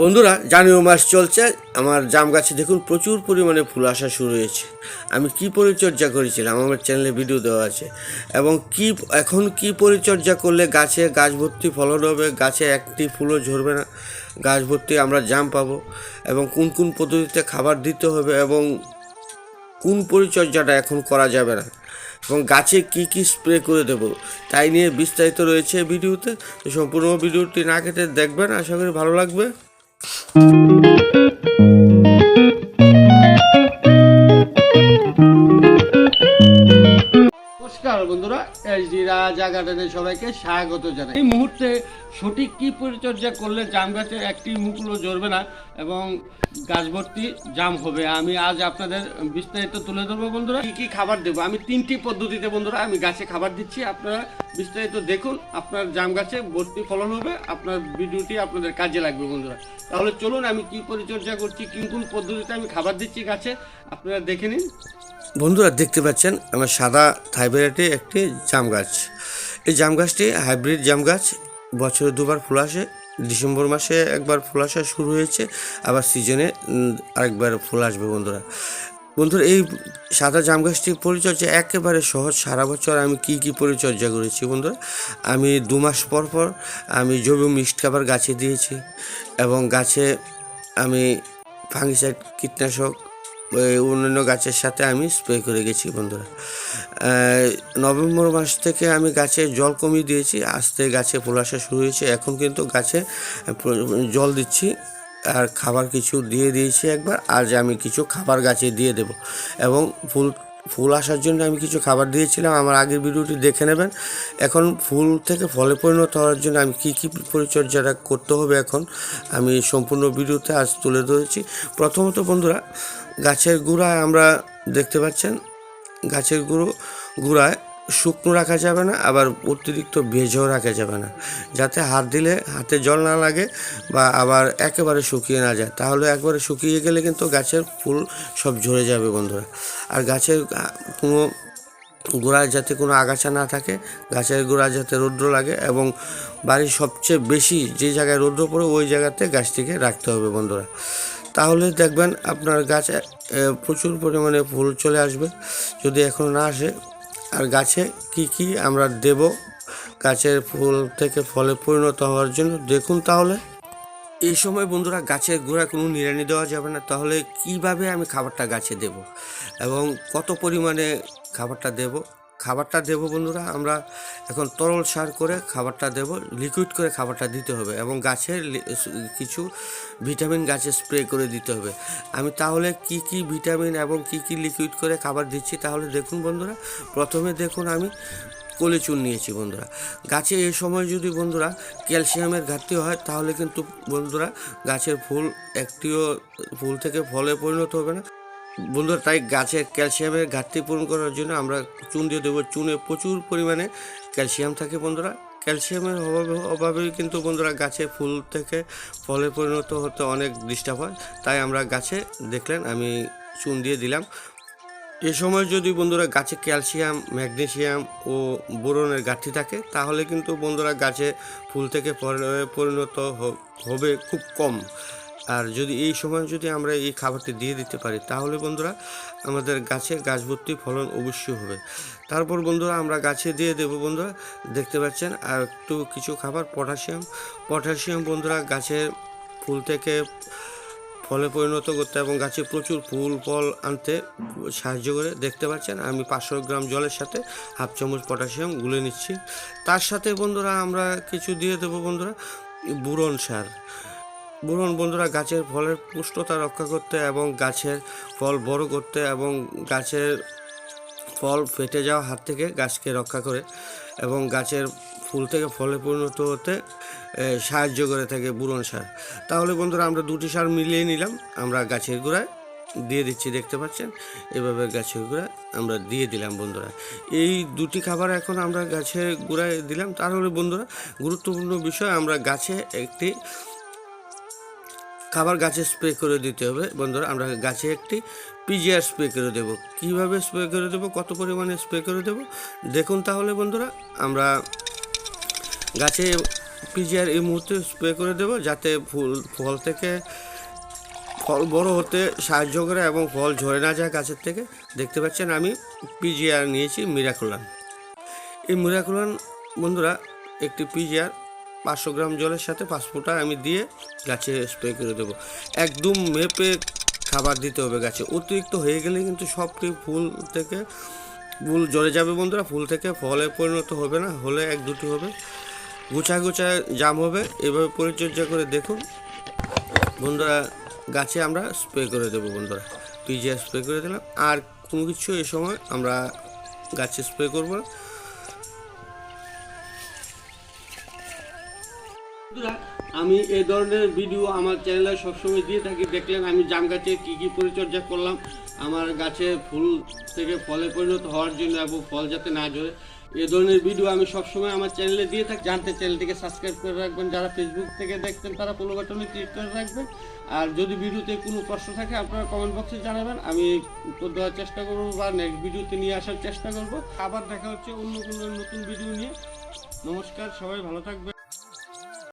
বন্ধুরা, জানুয়ারি মাস চলছে। আমার জাম গাছে দেখুন প্রচুর পরিমাণে ফুল আসা শুরু হয়েছে। আমি কি পরিচর্যা করেছিলাম? আমার চ্যানেলে ভিডিও দেওয়া আছে। এবং কি, এখন কি পরিচর্যা করলে গাছে গাছ ভর্তি ফলন হবে? গাছে একটি ফুলও ঝরবে না। গাছ ভর্তি আমরা জাম পাবো। এবং কোন কোন পদ্ধতিতে খাবার দিতে হবে? এবং কোন পরিচর্যাটা এখন করা যাবে না? এবং গাছে কি কি স্প্রে করে দেব? তাই নিয়ে বিস্তারিত রয়েছে ভিডিওতে তো। সম্পূর্ণ ভিডিওটি না কেটে দেখবেন। আশা করি ভালো লাগবে। Thank you. নমস্কার বন্ধুরা এসডি রাজা গার্ডেনে সবাইকে স্বাগত জানাই। এই মুহূর্তে সঠিক কি পরিচর্যা করলে জাম গাছের একটি মুকুলও জ্বরবে না এবং গাছ ভর্তি জাম হবে? আমি আজ আপনাদের বিস্তারিত তুলে ধরবো বন্ধুরা। কি কি খাবার দেবো? আমি তিনটি পদ্ধতিতে বন্ধুরা, আমি গাছে খাবার দিচ্ছি। আপনারা বিস্তারিত দেখুন, আপনার জাম গাছে ভর্তি ফলন হবে, আপনার ভিডিওটি আপনাদের কাজে লাগবে বন্ধুরা। তাহলে চলুন, আমি কি পরিচর্যা করছি, কোন কোন পদ্ধতিতে আমি খাবার দিচ্ছি গাছে, আপনারা দেখে নিন। বন্ধুরা দেখতে পাচ্ছেন আমার সাদা থাইবেরাটি একটি জাম গাছ। এই জাম গাছটি হাইব্রিড জাম গাছ। বছরে দুবার ফুল আসে, ডিসেম্বর মাসে একবার ফুল আসা শুরু হয়েছে, আবার সিজনে আরেকবার ফুল আসবে বন্ধুরা। বন্ধুরা, এই সাদা জাম গাছটির পরিচর্যা একেবারে সহজ, সারা বছর আমি কি কি পরিচর্যা করেছি বন্ধুরা? আমি দু মাস পর পর আমি জৈব মিক্সড খাবার গাছে দিয়েছি এবং গাছে আমি ফাঙ্গিসাইড, কীটনাশক অন্যান্য গাছের সাথে আমি স্প্রে করে গেছি বন্ধুরা। নভেম্বর মাস থেকে আমি গাছে জল কমিয়ে দিয়েছি, আস্তে গাছে ফুল আসা শুরু হয়েছে। এখন কিন্তু গাছে জল দিচ্ছি আর খাবার কিছু দিয়ে দিয়েছি একবার, আজ আমি কিছু খাবার গাছে দিয়ে দেব। এবং ফুল ফুল আসার জন্য আমি কিছু খাবার দিয়েছিলাম, আমার আগের ভিডিওটি দেখে নেবেন। এখন ফুল থেকে ফলে পরিণত হওয়ার জন্য আমি কী কী পরিচর্যাটা করতে হবে এখন, আমি সম্পূর্ণ ভিডিওতে আজ তুলে ধরেছি। প্রথমত বন্ধুরা গাছের গোড়ায় আমরা দেখতে পাচ্ছেন, গাছের গুঁড়ো, গোড়ায় শুকনো রাখা যাবে না, আবার অতিরিক্ত ভেজেও রাখা যাবে না। যাতে হাত দিলে হাতে জল না লাগে বা আবার একেবারে শুকিয়ে না যায়। তাহলে একবারে শুকিয়ে গেলে কিন্তু গাছের ফুল সব ঝরে যাবে বন্ধুরা। আর গাছের কোনো গোড়ায় যাতে কোনো আগাছা না থাকে, গাছের গোড়ায় যাতে রৌদ্র লাগে এবং বাড়ির সবচেয়ে বেশি যে জায়গায় রৌদ্র পড়ে, ওই জায়গাতে গাছটিকে রাখতে হবে বন্ধুরা। তাহলে দেখবেন আপনার গাছে প্রচুর পরিমাণে ফুল চলে আসবে। যদি এখন না আসে, আর গাছে কি কি আমরা দেব, গাছের ফুল থেকে ফলে পরিণত হওয়ার জন্য, দেখুন তাহলে। এই সময় বন্ধুরা, গাছের গোড়া কোনো নিড়ানি দেওয়া যাবে না। তাহলে কীভাবে আমি খাবারটা গাছে দেব এবং কত পরিমাণে খাবারটা দেব? খাবারটা দেব বন্ধুরা, আমরা এখন তরল সার করে খাবারটা দেব লিকুইড করে খাবারটা দিতে হবে এবং গাছের কিছু ভিটামিন গাছে স্প্রে করে দিতে হবে। আমি তাহলে কি কি ভিটামিন এবং কি কি লিকুইড করে খাবার দিচ্ছি তাহলে দেখুন বন্ধুরা, প্রথমে দেখুন আমি কলিচুন নিয়েছি বন্ধুরা। গাছে এই সময় যদি বন্ধুরা ক্যালসিয়ামের ঘাটতি হয় তাহলে কিন্তু বন্ধুরা গাছের ফুল একটিও ফুল থেকে ফলে পরিণত হবে না। বন্ধুরা তাই গাছের ক্যালসিয়ামের ঘাটতি পূরণ করার জন্য আমরা চুন দিয়ে দেবো। চুনে প্রচুর পরিমাণে ক্যালসিয়াম থাকে বন্ধুরা। ক্যালসিয়ামের অভাবে অভাবেই কিন্তু বন্ধুরা গাছে ফুল থেকে ফলে পরিণত হতে অনেক ডিস্টার্ব হয়। তাই আমরা গাছে, দেখলেন, আমি চুন দিয়ে দিলাম। এ সময় যদি বন্ধুরা গাছে ক্যালসিয়াম, ম্যাগনেসিয়াম ও বোরনের ঘাটতি থাকে, তাহলে কিন্তু বন্ধুরা গাছে ফুল থেকে পরিণত হবে খুব কম। আর যদি এই সময় যদি আমরা এই খাবারটি দিয়ে দিতে পারি, তাহলে বন্ধুরা আমাদের গাছে গাছ ভর্তি ফলন অবশ্যই হবে। তারপর বন্ধুরা আমরা গাছে দিয়ে দেব বন্ধুরা, দেখতে পাচ্ছেন, আর একটু কিছু খাবার, পটাশিয়াম। পটাশিয়াম বন্ধুরা গাছের ফুল থেকে ফলে পরিণত করতে এবং গাছে প্রচুর ফুল, ফল আনতে সাহায্য করে, দেখতে পাচ্ছেন, আমি পাঁচশো গ্রাম জলের সাথে হাফ চামচ পটাশিয়াম গুলে নিচ্ছি। তার সাথে বন্ধুরা আমরা কিছু দিয়ে দেবো বন্ধুরা, বুরন সার। বুরন বন্ধুরা, গাছের ফলের পুষ্টতা রক্ষা করতে এবং গাছের ফল বড় করতে এবং গাছের ফল ফেটে যাওয়া হাত থেকে গাছকে রক্ষা করে এবং গাছের ফুল থেকে ফলে পরিণত হতে সাহায্য করে থাকে বুরন সার। তাহলে বন্ধুরা, আমরা দুটি সার মিলিয়ে নিলাম। আমরা গাছের গোড়ায় দিয়ে দিচ্ছি, দেখতে পাচ্ছেন? এভাবে গাছের গোড়ায় আমরা দিয়ে দিলাম বন্ধুরা। এই দুটি খাবার এখন আমরা গাছের গোড়ায় দিলাম। তাহলে বন্ধুরা, গুরুত্বপূর্ণ বিষয়, আমরা গাছে একটি খাবার গাছে স্প্রে করে দিতে হবে। বন্ধুরা, আমরা গাছে একটি পিজিআর স্প্রে করে দেব। কীভাবে স্প্রে করে দেব? কত পরিমাণে স্প্রে করে দেব? দেখুন তাহলে বন্ধুরা, আমরা গাছে পিজিআর এই মুহূর্তে স্প্রে করে দেবো যাতে ফুল, ফল থেকে, ফল বড় হতে সাহায্য করে এবং ফল ঝরে না যায় গাছের থেকে। দেখতে পাচ্ছেন আমি পিজিআর নিয়েছি মিরাকুলান। এই মিরাকুলান বন্ধুরা, একটি পিজিআর পাঁচশো গ্রাম জলের সাথে পাঁচ ফোঁটা আমি দিয়ে গাছে স্প্রে করে দেবো। একদম মেপে খাবার দিতে হবে গাছে। অতিরিক্ত হয়ে গেলে কিন্তু সবটি ফুল থেকে ফুল জ্বরে যাবে বন্ধুরা, ফুল থেকে ফলে পরিণত হবে না, হলে এক দুটি হবে। গুছা গুছা জাম হবে, এভাবে পরিচর্যা করে দেখুন। বন্ধুরা, গাছে আমরা স্প্রে করে দেবো বন্ধুরা। পিজিআর স্প্রে করে দিলাম। আর কোনো কিছু এই সময় আমরা গাছে স্প্রে করব না। আমি এই ধরনের ভিডিও আমার চ্যানেলে সবসময় দিয়ে থাকি। দেখলেন আমি জাম গাছে কী কী পরিচর্যা করলাম। আমার গাছে ফুল থেকে ফলে পরিণত হওয়ার জন্য এবং ফল যাতে না ঝরে, এ ধরনের ভিডিও আমি সবসময় আমার চ্যানেলে দিয়ে থাকি। জানতে চ্যানেলটিকে সাবস্ক্রাইব করে রাখবেন। যারা ফেসবুক থেকে দেখছেন, তারা ফলো বাটনে ক্লিক করে রাখবেন। আর যদি ভিডিওতে কোনো প্রশ্ন থাকে, আপনারা কমেন্ট বক্সে জানাবেন। আমি উত্তর দেওয়ার চেষ্টা করব বা নেক্সট ভিডিওতে নিয়ে আসার চেষ্টা করব। আবার দেখা হচ্ছে অন্য কোনো নতুন ভিডিও নিয়ে। নমস্কার, সবাই ভালো থাকবেন।